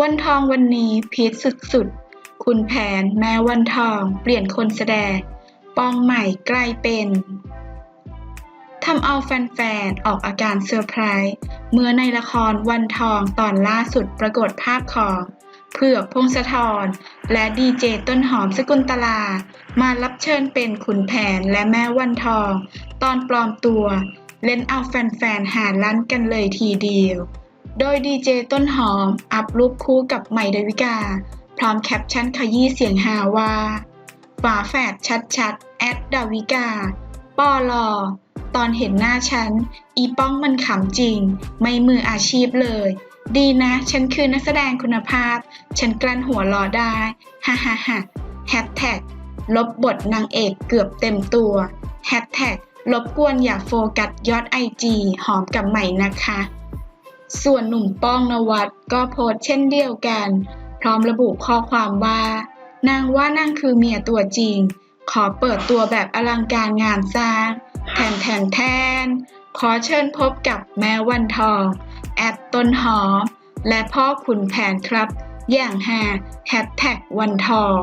วันทองวันนี้พีคสุดๆ คุณแผนแม้วันทองเปลี่ยนคนแสดง ปองใหม่ใกล้เป็นทำเอาแฟนๆ ออกอาการเซอร์ไพรส์เมื่อในละครวันทองตอนล่าสุดปรากฏภาพของเผือกพงศธรและดีเจต้นหอมสกุลตลา มารับเชิญเป็นขุนแผนและแม่วันทอง ตอนปลอมตัว เล่นเอาแฟนๆ หาลั่นกันเลยทีเดียว โดยดีเจต้นหอม อัพรูปคู่กับใหม่ดาวิกา พร้อมแคปชั่นขยี้เสียงฮาว่าฝาแฝดชัดๆ แอดดาวิกา ปอลอ ตอนเห็นหน้าฉัน อีป้องมันขำจริง ไม่มืออาชีพเลย ดีนะ ฉันคือนักแสดงคุณภาพ ฉันกลั้นหัวเรอได้ฮ่าฮ่าฮ่าแฮชแท็กลบบทนางเอกเกือบเต็มตัวแฮชแท็กลบกวนอย่าโฟกัสยอดไอจีหอมกับใหม่นะคะ ส่วนหนุ่มป้องนวัดก็โพสเช่นเดียวกัน พร้อมระบุข้อความว่า นางว่านางคือเมียตัวจริง ขอเปิดตัวแบบอลังการงานสร้างแทนแทนแทน ขอเชิญพบกับแม่วันทอง แอดต้นหอม และพ่อขุนแผนครับ อย่างฮาแฮชแท็กวันทอง